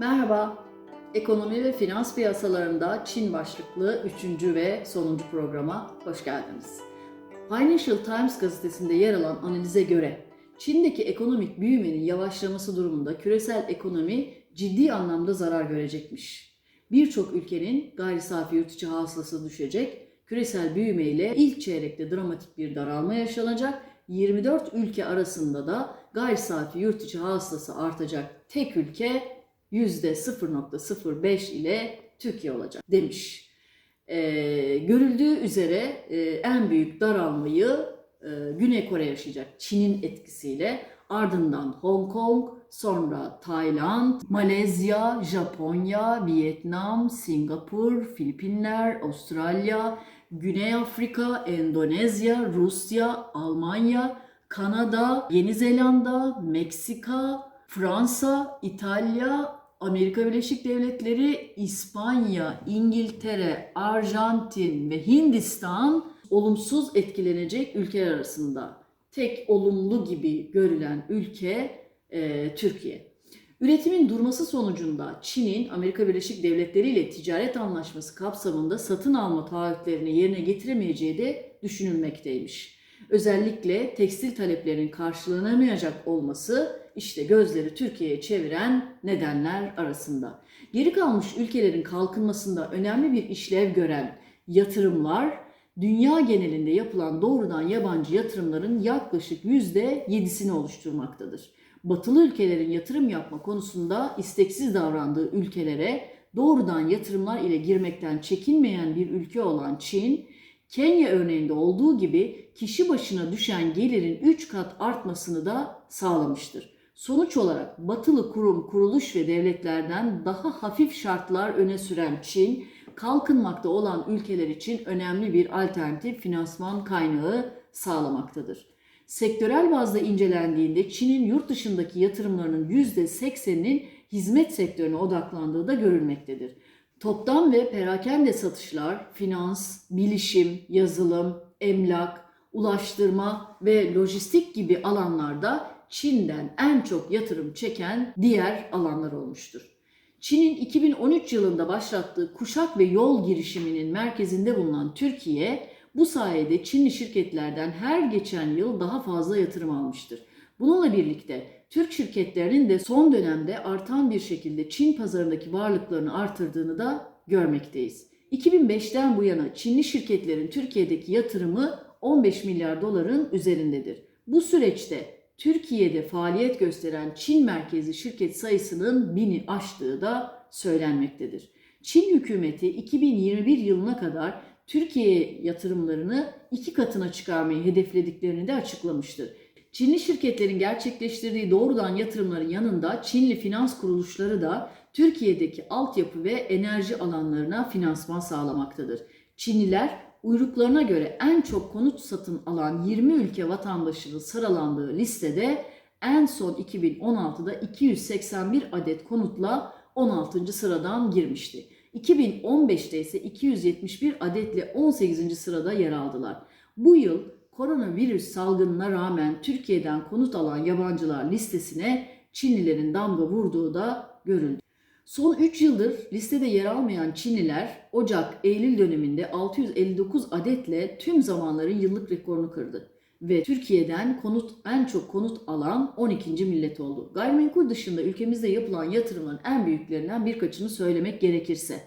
Merhaba. Ekonomi ve finans piyasalarında Çin başlıklı 3. ve sonuncu programa hoş geldiniz. Financial Times gazetesinde yer alan analize göre Çin'deki ekonomik büyümenin yavaşlaması durumunda küresel ekonomi ciddi anlamda zarar görecekmiş. Birçok ülkenin gayri safi yurt içi hasılası düşecek, küresel büyümeyle ilk çeyrekte dramatik bir daralma yaşanacak, 24 ülke arasında da gayri safi yurt içi hasılası artacak tek ülke %0.05 ile Türkiye olacak demiş. Ee, görüldüğü üzere e, en büyük daralmayı e, Güney Kore yaşayacak Çin'in etkisiyle. Ardından Hong Kong, sonra Tayland, Malezya, Japonya, Vietnam, Singapur, Filipinler, Avustralya, Güney Afrika, Endonezya, Rusya, Almanya, Kanada, Yeni Zelanda, Meksika, Fransa, İtalya, Amerika Birleşik Devletleri, İspanya, İngiltere, Arjantin ve Hindistan olumsuz etkilenecek ülkeler arasında. Tek olumlu gibi görülen ülke e, Türkiye. Üretimin durması sonucunda Çin'in Amerika Birleşik Devletleri ile ticaret anlaşması kapsamında satın alma taahhütlerini yerine getiremeyeceği de düşünülmekteymiş. Özellikle tekstil taleplerinin karşılanamayacak olması işte gözleri Türkiye'ye çeviren nedenler arasında. Geri kalmış ülkelerin kalkınmasında önemli bir işlev gören yatırımlar dünya genelinde yapılan doğrudan yabancı yatırımların yaklaşık %7'sini oluşturmaktadır. Batılı ülkelerin yatırım yapma konusunda isteksiz davrandığı ülkelere doğrudan yatırımlar ile girmekten çekinmeyen bir ülke olan Çin, Kenya örneğinde olduğu gibi kişi başına düşen gelirin 3 kat artmasını da sağlamıştır. Sonuç olarak batılı kurum, kuruluş ve devletlerden daha hafif şartlar öne süren Çin, kalkınmakta olan ülkeler için önemli bir alternatif finansman kaynağı sağlamaktadır. Sektörel bazda incelendiğinde Çin'in yurt dışındaki yatırımlarının %80'inin hizmet sektörüne odaklandığı da görülmektedir. Toptan ve perakende satışlar, finans, bilişim, yazılım, emlak, ulaştırma ve lojistik gibi alanlarda Çin'den en çok yatırım çeken diğer alanlar olmuştur. Çin'in 2013 yılında başlattığı kuşak ve yol girişiminin merkezinde bulunan Türkiye, bu sayede Çinli şirketlerden her geçen yıl daha fazla yatırım almıştır. Bununla birlikte Türk şirketlerinin de son dönemde artan bir şekilde Çin pazarındaki varlıklarını artırdığını da görmekteyiz. 2005'ten bu yana Çinli şirketlerin Türkiye'deki yatırımı 15 milyar doların üzerindedir. Bu süreçte Türkiye'de faaliyet gösteren Çin merkezi şirket sayısının bini aştığı da söylenmektedir. Çin hükümeti 2021 yılına kadar Türkiye yatırımlarını iki katına çıkarmayı hedeflediklerini de açıklamıştır. Çinli şirketlerin gerçekleştirdiği doğrudan yatırımların yanında Çinli finans kuruluşları da Türkiye'deki altyapı ve enerji alanlarına finansman sağlamaktadır. Çinliler uyruklarına göre en çok konut satın alan 20 ülke vatandaşının sıralandığı listede en son 2016'da 281 adet konutla 16. sıradan girmişti. 2015'te ise 271 adetle 18. sırada yer aldılar. Bu yıl koronavirüs salgınına rağmen Türkiye'den konut alan yabancılar listesine Çinlilerin damga vurduğu da görüldü. Son 3 yıldır listede yer almayan Çinliler Ocak-Eylül döneminde 659 adetle tüm zamanların yıllık rekorunu kırdı. Ve Türkiye'den konut en çok konut alan 12. millet oldu. Gayrimenkul dışında ülkemizde yapılan yatırımların en büyüklerinden birkaçını söylemek gerekirse.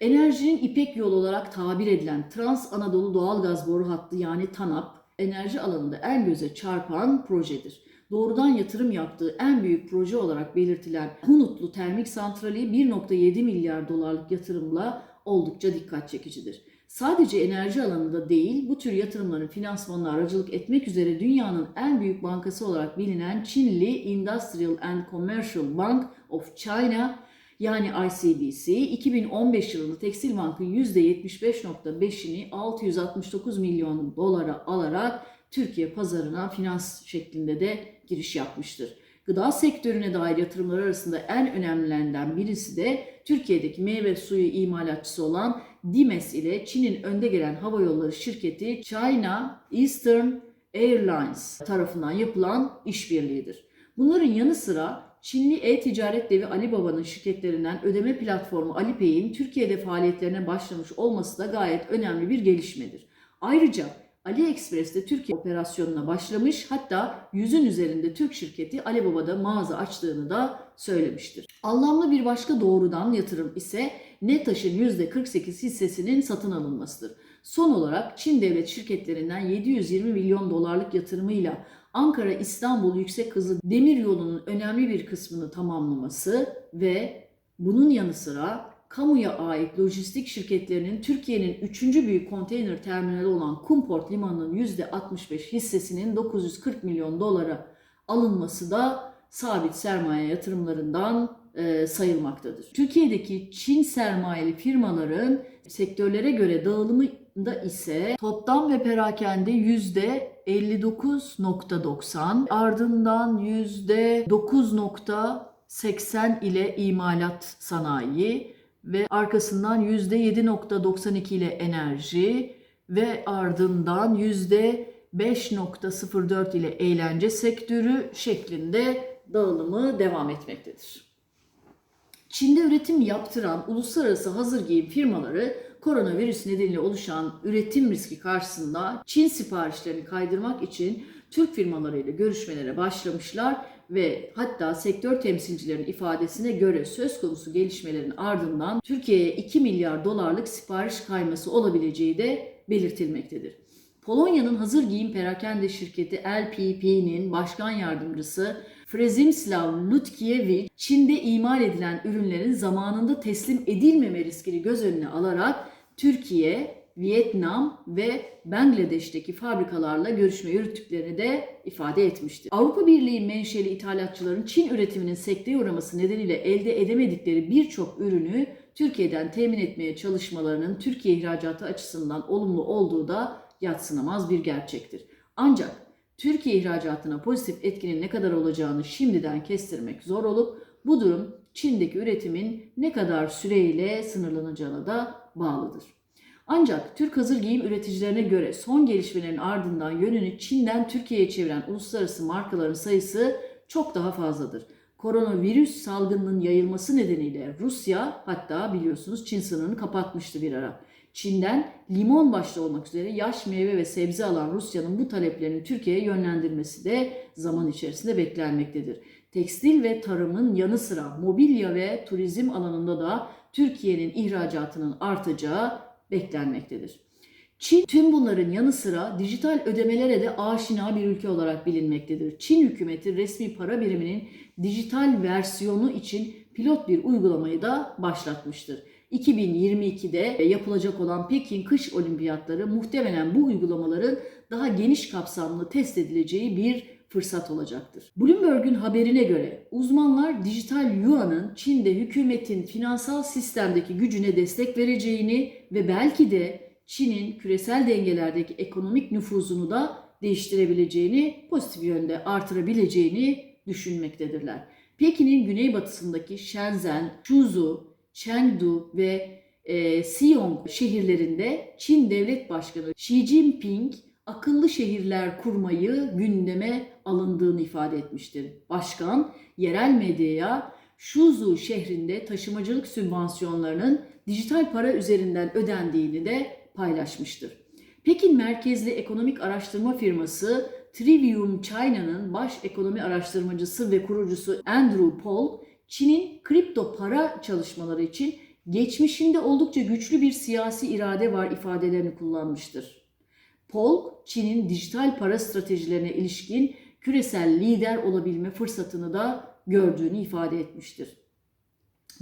Enerjinin İpek yolu olarak tabir edilen Trans Anadolu Doğalgaz Boru Hattı yani TANAP, enerji alanında en göze çarpan projedir doğrudan yatırım yaptığı en büyük proje olarak belirtilen Hunutlu Termik Santrali 1.7 milyar dolarlık yatırımla oldukça dikkat çekicidir. Sadece enerji alanında değil, bu tür yatırımların finansmanına aracılık etmek üzere dünyanın en büyük bankası olarak bilinen Çinli Industrial and Commercial Bank of China yani ICBC 2015 yılında Tekstil Bank'ın %75.5'ini 669 milyon dolara alarak Türkiye pazarına finans şeklinde de giriş yapmıştır. Gıda sektörüne dair yatırımlar arasında en önemlilerinden birisi de Türkiye'deki meyve suyu imalatçısı olan Dimes ile Çin'in önde gelen hava yolları şirketi China Eastern Airlines tarafından yapılan işbirliğidir. Bunların yanı sıra Çinli e-ticaret devi Alibaba'nın şirketlerinden ödeme platformu Alipay'in Türkiye'de faaliyetlerine başlamış olması da gayet önemli bir gelişmedir. Ayrıca AliExpress'te Türkiye operasyonuna başlamış hatta yüzün üzerinde Türk şirketi Alibaba'da mağaza açtığını da söylemiştir. Anlamlı bir başka doğrudan yatırım ise NETAŞ'ın %48 hissesinin satın alınmasıdır. Son olarak Çin devlet şirketlerinden 720 milyon dolarlık yatırımıyla Ankara-İstanbul yüksek hızlı demir yolunun önemli bir kısmını tamamlaması ve bunun yanı sıra kamuya ait lojistik şirketlerinin Türkiye'nin 3. büyük konteyner terminali olan Kumport Limanı'nın %65 hissesinin 940 milyon dolara alınması da sabit sermaye yatırımlarından e, sayılmaktadır. Türkiye'deki Çin sermayeli firmaların sektörlere göre dağılımında ise toptan ve perakende %59.90 ardından %9.80 ile imalat sanayi ve arkasından %7.92 ile enerji ve ardından %5.04 ile eğlence sektörü şeklinde dağılımı devam etmektedir. Çin'de üretim yaptıran uluslararası hazır giyim firmaları koronavirüs nedeniyle oluşan üretim riski karşısında Çin siparişlerini kaydırmak için Türk firmalarıyla görüşmelere başlamışlar ve hatta sektör temsilcilerinin ifadesine göre söz konusu gelişmelerin ardından Türkiye'ye 2 milyar dolarlık sipariş kayması olabileceği de belirtilmektedir. Polonya'nın hazır giyim perakende şirketi LPP'nin başkan yardımcısı Frezimslav Lutkiewicz, Çin'de imal edilen ürünlerin zamanında teslim edilmeme riskini göz önüne alarak Türkiye, Vietnam ve Bangladeş'teki fabrikalarla görüşme yürüttüklerini de ifade etmiştir. Avrupa Birliği menşeli ithalatçıların Çin üretiminin sekteye uğraması nedeniyle elde edemedikleri birçok ürünü Türkiye'den temin etmeye çalışmalarının Türkiye ihracatı açısından olumlu olduğu da yatsınamaz bir gerçektir. Ancak Türkiye ihracatına pozitif etkinin ne kadar olacağını şimdiden kestirmek zor olup bu durum Çin'deki üretimin ne kadar süreyle sınırlanacağına da bağlıdır. Ancak Türk hazır giyim üreticilerine göre son gelişmelerin ardından yönünü Çin'den Türkiye'ye çeviren uluslararası markaların sayısı çok daha fazladır. Koronavirüs salgınının yayılması nedeniyle Rusya hatta biliyorsunuz Çin sınırını kapatmıştı bir ara. Çin'den limon başta olmak üzere yaş meyve ve sebze alan Rusya'nın bu taleplerini Türkiye'ye yönlendirmesi de zaman içerisinde beklenmektedir. Tekstil ve tarımın yanı sıra mobilya ve turizm alanında da Türkiye'nin ihracatının artacağı beklenmektedir. Çin tüm bunların yanı sıra dijital ödemelere de aşina bir ülke olarak bilinmektedir. Çin hükümeti resmi para biriminin dijital versiyonu için pilot bir uygulamayı da başlatmıştır. 2022'de yapılacak olan Pekin Kış Olimpiyatları muhtemelen bu uygulamaların daha geniş kapsamlı test edileceği bir fırsat olacaktır. Bloomberg'un haberine göre uzmanlar dijital yuanın Çin'de hükümetin finansal sistemdeki gücüne destek vereceğini ve belki de Çin'in küresel dengelerdeki ekonomik nüfuzunu da değiştirebileceğini, pozitif yönde artırabileceğini düşünmektedirler. Pekin'in güneybatısındaki Shenzhen, Suzhou, Chengdu ve e, Xiong şehirlerinde Çin Devlet Başkanı Xi Jinping akıllı şehirler kurmayı gündeme alındığını ifade etmiştir. Başkan yerel medyaya Şuzu şehrinde taşımacılık sübvansiyonlarının dijital para üzerinden ödendiğini de paylaşmıştır. Pekin merkezli ekonomik araştırma firması Trivium China'nın baş ekonomi araştırmacısı ve kurucusu Andrew Paul, Çin'in kripto para çalışmaları için geçmişinde oldukça güçlü bir siyasi irade var ifadelerini kullanmıştır. Paul, Çin'in dijital para stratejilerine ilişkin küresel lider olabilme fırsatını da gördüğünü ifade etmiştir.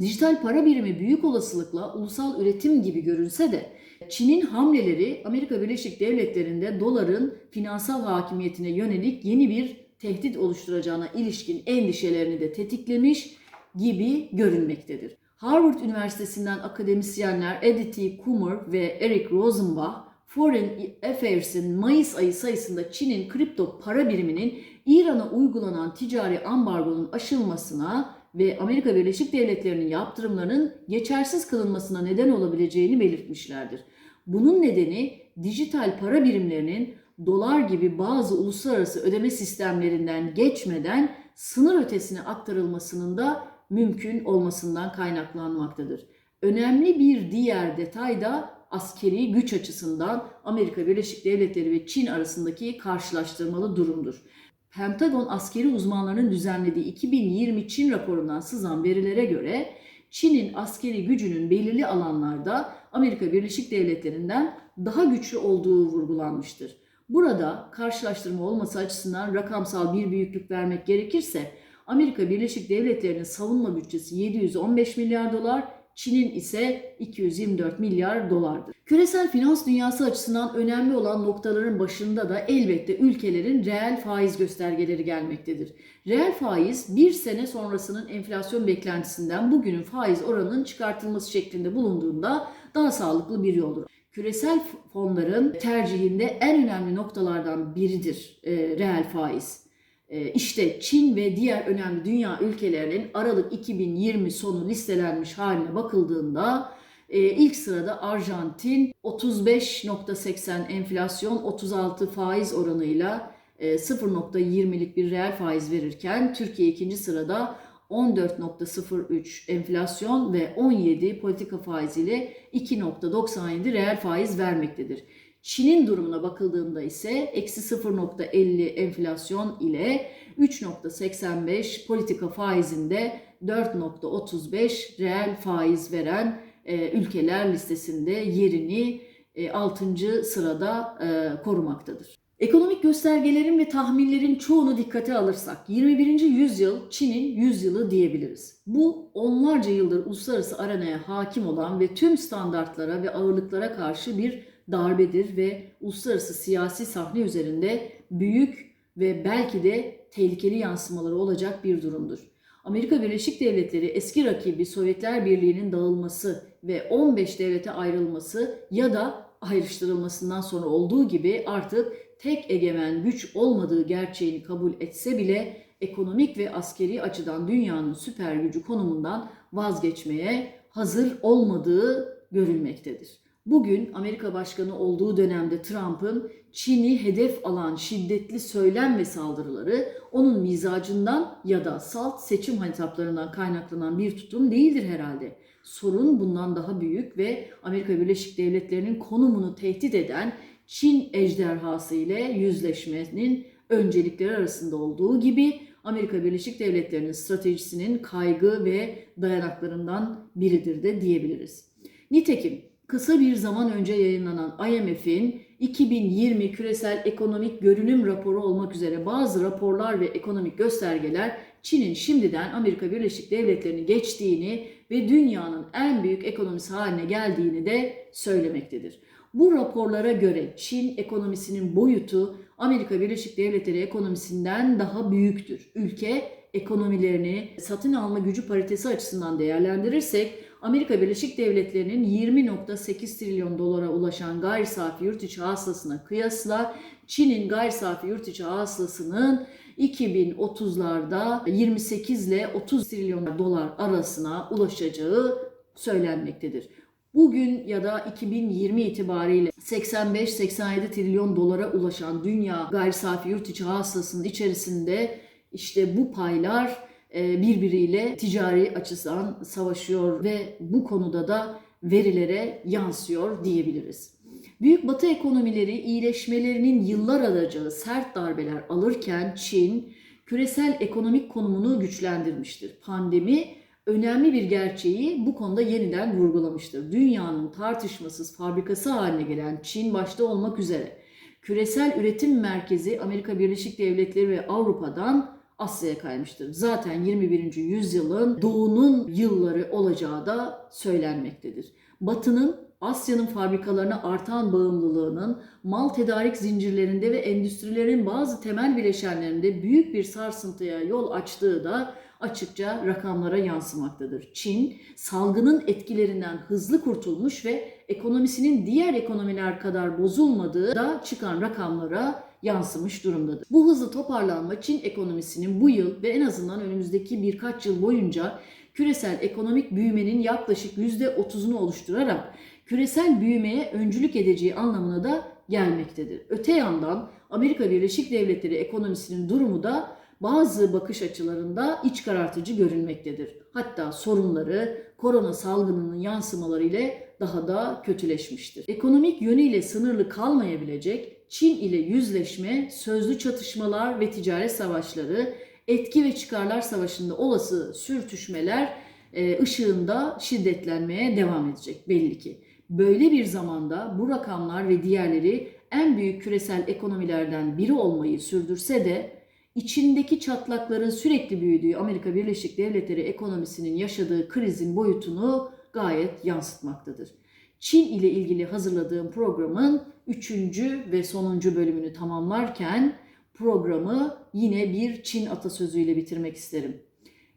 Dijital para birimi büyük olasılıkla ulusal üretim gibi görünse de Çin'in hamleleri Amerika Birleşik Devletleri'nde doların finansal hakimiyetine yönelik yeni bir tehdit oluşturacağına ilişkin endişelerini de tetiklemiş gibi görünmektedir. Harvard Üniversitesi'nden akademisyenler Aditi Kumar ve Eric Rosenbach, Foreign Affairs'in Mayıs ayı sayısında Çin'in kripto para biriminin İran'a uygulanan ticari ambargonun aşılmasına ve Amerika Birleşik Devletleri'nin yaptırımlarının geçersiz kılınmasına neden olabileceğini belirtmişlerdir. Bunun nedeni dijital para birimlerinin dolar gibi bazı uluslararası ödeme sistemlerinden geçmeden sınır ötesine aktarılmasının da mümkün olmasından kaynaklanmaktadır. Önemli bir diğer detay da askeri güç açısından Amerika Birleşik Devletleri ve Çin arasındaki karşılaştırmalı durumdur. Pentagon askeri uzmanlarının düzenlediği 2020 Çin raporundan sızan verilere göre Çin'in askeri gücünün belirli alanlarda Amerika Birleşik Devletleri'nden daha güçlü olduğu vurgulanmıştır. Burada karşılaştırma olması açısından rakamsal bir büyüklük vermek gerekirse Amerika Birleşik Devletleri'nin savunma bütçesi 715 milyar dolar, Çin'in ise 224 milyar dolardır. Küresel finans dünyası açısından önemli olan noktaların başında da elbette ülkelerin reel faiz göstergeleri gelmektedir. Reel faiz bir sene sonrasının enflasyon beklentisinden bugünün faiz oranının çıkartılması şeklinde bulunduğunda daha sağlıklı bir yoldur. Küresel fonların tercihinde en önemli noktalardan biridir e, reel faiz. E, işte Çin ve diğer önemli dünya ülkelerinin Aralık 2020 sonu listelenmiş haline bakıldığında e, ilk sırada Arjantin 35.80 enflasyon 36 faiz oranıyla e, 0.20'lik bir reel faiz verirken Türkiye ikinci sırada 14.03 enflasyon ve 17 politika faiziyle 2.97 reel faiz vermektedir. Çin'in durumuna bakıldığında ise eksi 0.50 enflasyon ile 3.85 politika faizinde 4.35 reel faiz veren e, ülkeler listesinde yerini e, 6. sırada e, korumaktadır. Ekonomik göstergelerin ve tahminlerin çoğunu dikkate alırsak 21. yüzyıl Çin'in yüzyılı diyebiliriz. Bu onlarca yıldır uluslararası arenaya hakim olan ve tüm standartlara ve ağırlıklara karşı bir darbedir ve uluslararası siyasi sahne üzerinde büyük ve belki de tehlikeli yansımaları olacak bir durumdur. Amerika Birleşik Devletleri eski rakibi Sovyetler Birliği'nin dağılması ve 15 devlete ayrılması ya da ayrıştırılmasından sonra olduğu gibi artık tek egemen güç olmadığı gerçeğini kabul etse bile ekonomik ve askeri açıdan dünyanın süper gücü konumundan vazgeçmeye hazır olmadığı görülmektedir. Bugün Amerika Başkanı olduğu dönemde Trump'ın Çin'i hedef alan şiddetli söylem ve saldırıları onun mizacından ya da salt seçim hesaplarından kaynaklanan bir tutum değildir herhalde. Sorun bundan daha büyük ve Amerika Birleşik Devletleri'nin konumunu tehdit eden Çin ejderhası ile yüzleşmenin öncelikleri arasında olduğu gibi Amerika Birleşik Devletleri'nin stratejisinin kaygı ve dayanaklarından biridir de diyebiliriz. Nitekim kısa bir zaman önce yayınlanan IMF'in 2020 küresel ekonomik görünüm raporu olmak üzere bazı raporlar ve ekonomik göstergeler Çin'in şimdiden Amerika Birleşik Devletleri'ni geçtiğini ve dünyanın en büyük ekonomisi haline geldiğini de söylemektedir. Bu raporlara göre Çin ekonomisinin boyutu Amerika Birleşik Devletleri ekonomisinden daha büyüktür. Ülke ekonomilerini satın alma gücü paritesi açısından değerlendirirsek Amerika Birleşik Devletleri'nin 20.8 trilyon dolara ulaşan gayri safi yurt içi hasılasına kıyasla Çin'in gayri safi yurt içi hasılasının 2030'larda 28 ile 30 trilyon dolar arasına ulaşacağı söylenmektedir. Bugün ya da 2020 itibariyle 85-87 trilyon dolara ulaşan dünya gayri safi yurt içi hasılasının içerisinde işte bu paylar birbiriyle ticari açıdan savaşıyor ve bu konuda da verilere yansıyor diyebiliriz. Büyük Batı ekonomileri iyileşmelerinin yıllar alacağı sert darbeler alırken Çin küresel ekonomik konumunu güçlendirmiştir. Pandemi önemli bir gerçeği bu konuda yeniden vurgulamıştır. Dünyanın tartışmasız fabrikası haline gelen Çin başta olmak üzere küresel üretim merkezi Amerika Birleşik Devletleri ve Avrupa'dan Asya'ya kaymıştır. Zaten 21. yüzyılın doğunun yılları olacağı da söylenmektedir. Batı'nın Asya'nın fabrikalarına artan bağımlılığının mal tedarik zincirlerinde ve endüstrilerin bazı temel bileşenlerinde büyük bir sarsıntıya yol açtığı da açıkça rakamlara yansımaktadır. Çin salgının etkilerinden hızlı kurtulmuş ve ekonomisinin diğer ekonomiler kadar bozulmadığı da çıkan rakamlara yansımış durumdadır. Bu hızlı toparlanma Çin ekonomisinin bu yıl ve en azından önümüzdeki birkaç yıl boyunca küresel ekonomik büyümenin yaklaşık %30'unu oluşturarak küresel büyümeye öncülük edeceği anlamına da gelmektedir. Öte yandan Amerika Birleşik Devletleri ekonomisinin durumu da bazı bakış açılarında iç karartıcı görünmektedir. Hatta sorunları korona salgınının yansımaları ile daha da kötüleşmiştir. Ekonomik yönüyle sınırlı kalmayabilecek Çin ile yüzleşme, sözlü çatışmalar ve ticaret savaşları, etki ve çıkarlar savaşında olası sürtüşmeler e, ışığında şiddetlenmeye devam edecek belli ki. Böyle bir zamanda bu rakamlar ve diğerleri en büyük küresel ekonomilerden biri olmayı sürdürse de içindeki çatlakların sürekli büyüdüğü Amerika Birleşik Devletleri ekonomisinin yaşadığı krizin boyutunu gayet yansıtmaktadır. Çin ile ilgili hazırladığım programın üçüncü ve sonuncu bölümünü tamamlarken programı yine bir Çin atasözüyle bitirmek isterim.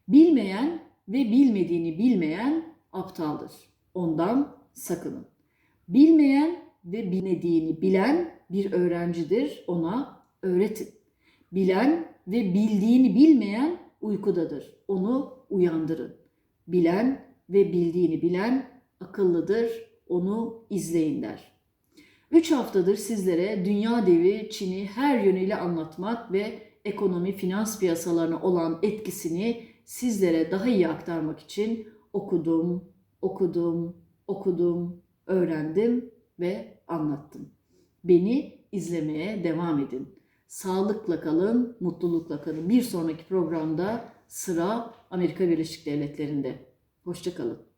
Bilmeyen ve bilmediğini bilmeyen aptaldır. Ondan sakının. Bilmeyen ve bilmediğini bilen bir öğrencidir. Ona öğretin. Bilen ve bildiğini bilmeyen uykudadır. Onu uyandırın. Bilen ve bildiğini bilen akıllıdır. Onu izleyin der. Üç haftadır sizlere dünya devi Çin'i her yönüyle anlatmak ve ekonomi finans piyasalarına olan etkisini sizlere daha iyi aktarmak için okudum, okudum, okudum, öğrendim ve anlattım. Beni izlemeye devam edin. Sağlıkla kalın, mutlulukla kalın. Bir sonraki programda sıra Amerika Birleşik Devletleri'nde. Hoşçakalın.